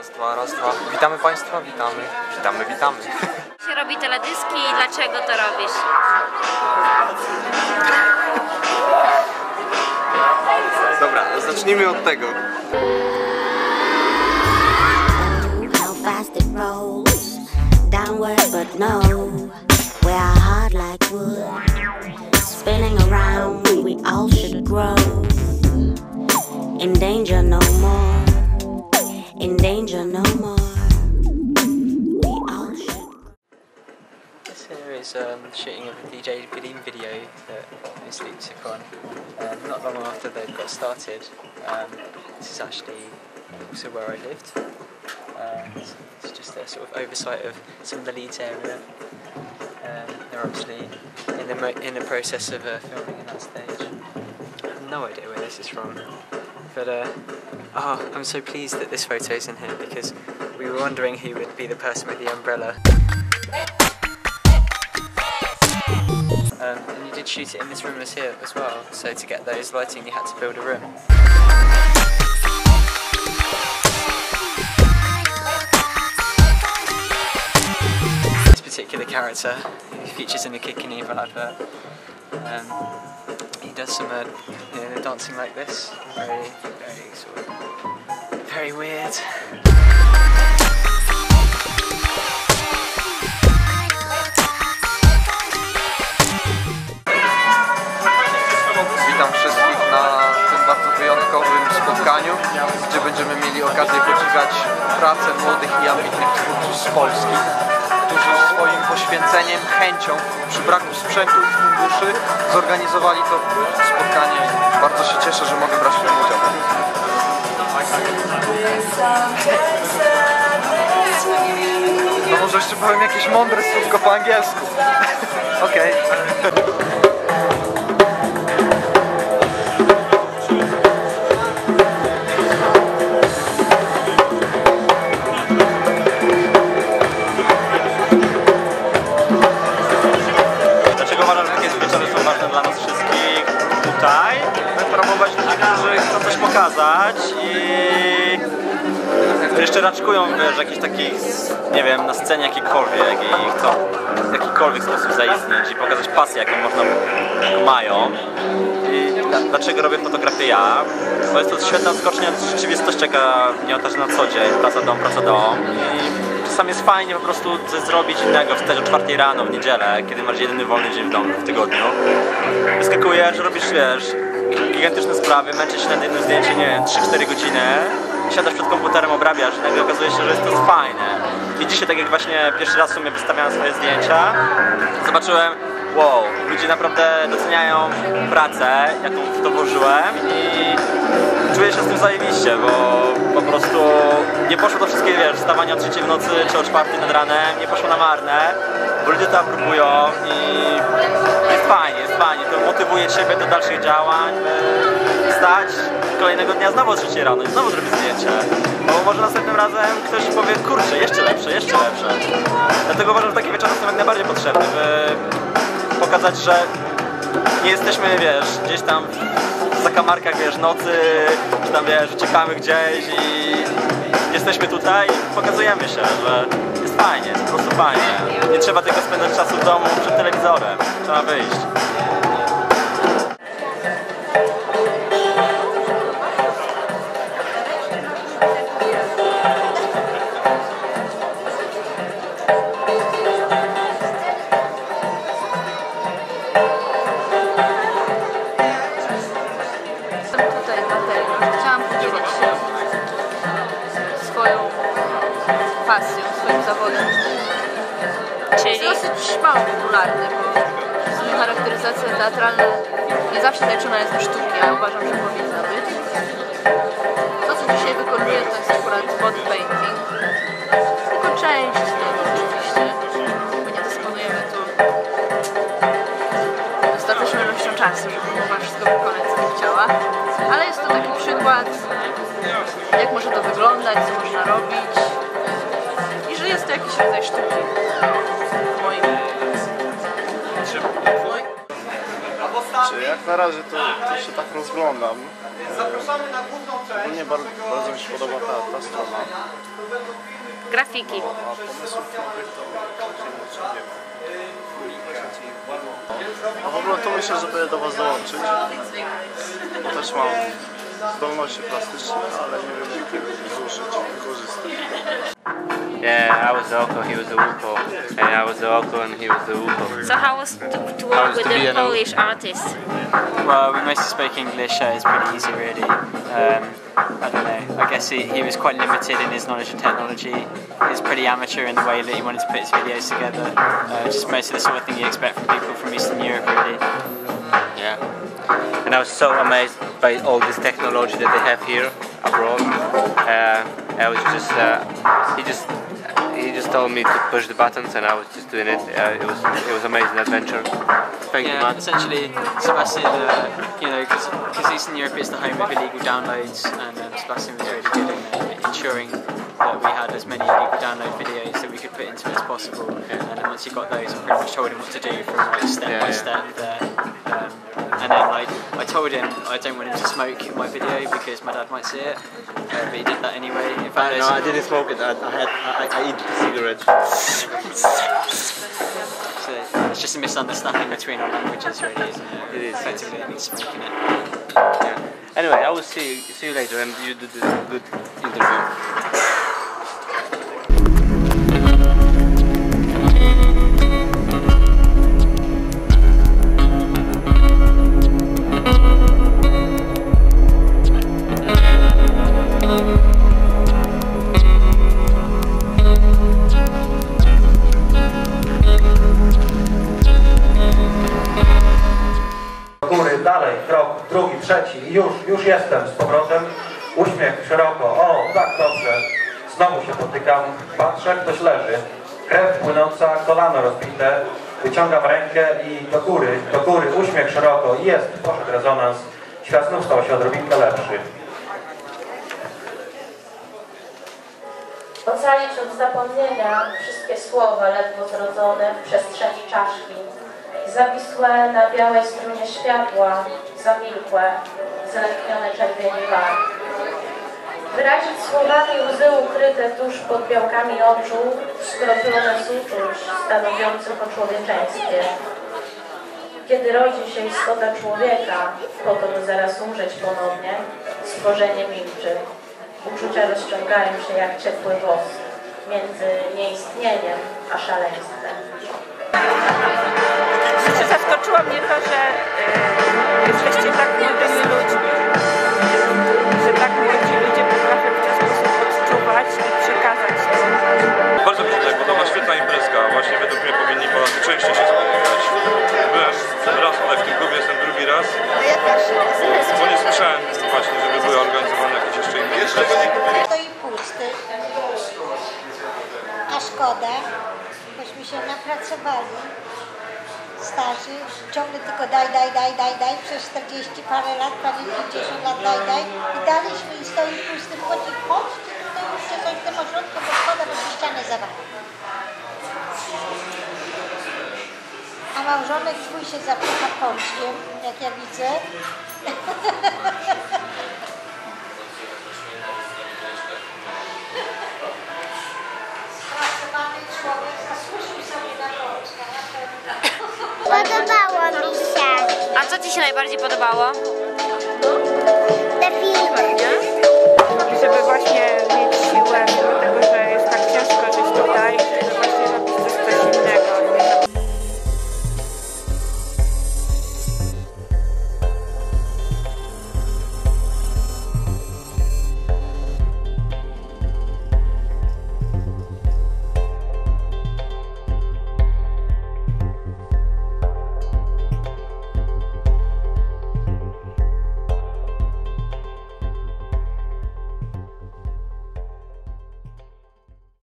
Raz, dwa, raz, dwa. Witamy Państwa, witamy, witamy, witamy. się robi teledyski i dlaczego to robisz? Dobra, zacznijmy od tego. how fast it rolls. Downward, but no. We are hard like wood. Spinning around, we all should grow. In danger no danger no more. This here is um, shooting of a DJ video that Miss Luke took on um, not long after they got started. Um, this is actually also where I lived. Um, it's- just a sort of oversight of some of the Leeds area. Um, they're obviously in the in the process of uh, filming in that stage. I have no idea where this is from, but uh, oh, I'm so pleased that this photo is in here because we were wondering who would be the person with the umbrella. Um, and you did shoot it in this room as here as well. So to get those lighting, you had to build a room. This particular character, features in the Evil advert, um, does some uh, know, dancing like this, very, very sort of, very weird. Witam wszystkich na tym bardzo wyjątkowym spotkaniu, gdzie będziemy mieli okazję podziwiać pracę młodych i ambitnych twórców z Polski, poświęceniem, chęcią, przy braku sprzętu i funduszy zorganizowali to spotkanie. Bardzo się cieszę, że mogę brać w tym udział. No może jeszcze powiem jakieś mądre słówko po angielsku. Okej. Dlaczego tutaj? Promować ludzi, którzy chcą coś pokazać i jeszcze raczkują wiesz, jakichś takich, nie wiem, na scenie jakikolwiek i chcą w jakikolwiek sposób zaistnieć i pokazać pasję, jaką można, mają. I dla- dlaczego robię fotografię ja? Bo jest to świetna odskocznia od rzeczywistości, jaka mnie otacza na co dzień, praca dom, praca dom i czasami jest fajnie po prostu coś zrobić innego, wstać o czwartej rano w niedzielę, kiedy masz jedyny wolny dzień w domu w tygodniu. Wyskakujesz, robisz, wiesz, gigantyczne sprawy, męczysz się na jedno zdjęcie, nie wiem, 3-4 godziny, siadasz przed komputerem, obrabiasz i nagle okazuje się, że jest to fajne. I dzisiaj, tak jak właśnie pierwszy raz w sumie wystawiałem swoje zdjęcia, zobaczyłem, wow, ludzie naprawdę doceniają pracę, jaką w to włożyłem i czuję się z tym zajebiście, bo po prostu nie poszło to wszystkie, wiesz, wstawanie o trzeciej w nocy czy o czwartej nad ranem, nie poszło na marne, bo ludzie to aprobują i jest fajnie, jest fajnie, to motywuje Ciebie do dalszych działań, by wstać kolejnego dnia znowu o trzeciej rano i znowu zrobić zdjęcie, bo może następnym razem ktoś powie, kurczę, jeszcze lepsze, jeszcze lepsze. Dlatego uważam, że takie wieczory są jak najbardziej potrzebne, by pokazać, że nie jesteśmy, wiesz, gdzieś tam w zakamarkach, wiesz, nocy, czy tam, wiesz, uciekamy gdzieś i jesteśmy tutaj i pokazujemy się, że jest fajnie, po prostu fajnie. Nie trzeba tylko spędzać czasu w domu przed telewizorem, trzeba wyjść. Tutaj dlatego, że chciałam podzielić się swoją pasją, swoim zawodem. Czyli Jest dosyć mało popularny, bo w sumie charakteryzacja teatralna nie zawsze zaliczona jest do sztuki, a uważam, że powinna być. To, co dzisiaj wykonuję, to jest akurat body wyglądać, co można robić i że jest to jakiś rodzaj sztuki w moim Czy jak na razie to, to się tak rozglądam. Ogólnie bardzo, bardzo mi się podoba ta, ta strona. grafiki. A pomysłów nowych to się nie wiem. A w ogóle to myślę, że będę do Was dołączyć. Bo też mam zdolności plastyczne, ale nie wiem jak je zużyć, wykorzystać. Yeah, I was the Oko, he was the Uko, and I was the Oko and he was the Uko. So how was to, to work was with to the Polish artist? Well, we mostly spoke English, so it's pretty easy, really. Um, I don't know. I guess he, he was quite limited in his knowledge of technology. He was pretty amateur in the way that he wanted to put his videos together. Uh, just most of the sort of thing you expect from people from Eastern Europe, really. Yeah. And I was so amazed by all this technology that they have here abroad. Uh, I was just, uh, he just, he just told me to push the buttons, and I was just doing it. Uh, it was, it was amazing adventure. Thank you, Yeah, man. essentially, Sebastian, uh, you know, because Eastern Europe is the home of illegal downloads, and um, Sebastian was really good in uh, ensuring that we had as many illegal download videos that we could put into it as possible. And then once he got those, I pretty much told him what to do from like step Yeah, by yeah. step there. And then like I told him I don't want him to smoke in my video because my dad might see it, uh, but he did that anyway. In fact, no, I didn't smoke it. I, I had, I, I eat the cigarette. So it's just a misunderstanding between our languages, really, isn't it? It is, Effectively, me smoking it. Yeah. Anyway, I will see you, see you later, and you do this good interview. Dalej, krok, drugi, trzeci i już, już jestem z powrotem. Uśmiech szeroko, o, tak dobrze. Znowu się potykam, patrzę, ktoś leży. Krew płynąca, kolano rozbite. Wyciągam rękę i do góry, do góry, uśmiech szeroko. I Jest, poszedł rezonans. Świat znów stał się odrobinkę lepszy. Ocalić od zapomnienia wszystkie słowa ledwo zrodzone w przestrzeni czaszki. Zawisłe na białej strunie światła, zamilkłe, zalęknione czerwieni warg. Wyrazić słowami łzy ukryte tuż pod białkami oczu, skroplone z uczuć stanowiących o człowieczeństwie. Kiedy rodzi się istota człowieka, po to, by zaraz umrzeć ponownie, stworzenie milczy. Uczucia rozciągają się jak ciepły wosk między nieistnieniem a szaleństwem. Zaskoczyło mnie to, że e, jesteście tak młodymi ludźmi, że tak młodzi ludzie potrafią w ten sposób odczuwać i przekazać to. Bardzo mi się tutaj podoba, świetna imprezka. Właśnie według mnie powinni Polacy częściej się spotykać. Byłem raz tutaj w tym klubie, jestem drugi raz. Bo nie słyszałem właśnie, żeby były organizowane jakieś jeszcze inne imprezki. Stoi pusty. A szkoda, bośmy się napracowali. Starzy, ciągle tylko daj, daj, daj, daj, daj, przez 40 parę lat, prawie 50 lat daj, daj i daliśmy i stoi pusty, chodzi, chodźcie tutaj róbcie coś w tym ośrodku, bo szkoda, bo ścianę zawali. A małżonek twój się zapycha pączkiem, jak ja widzę. co Ci się najbardziej podobało?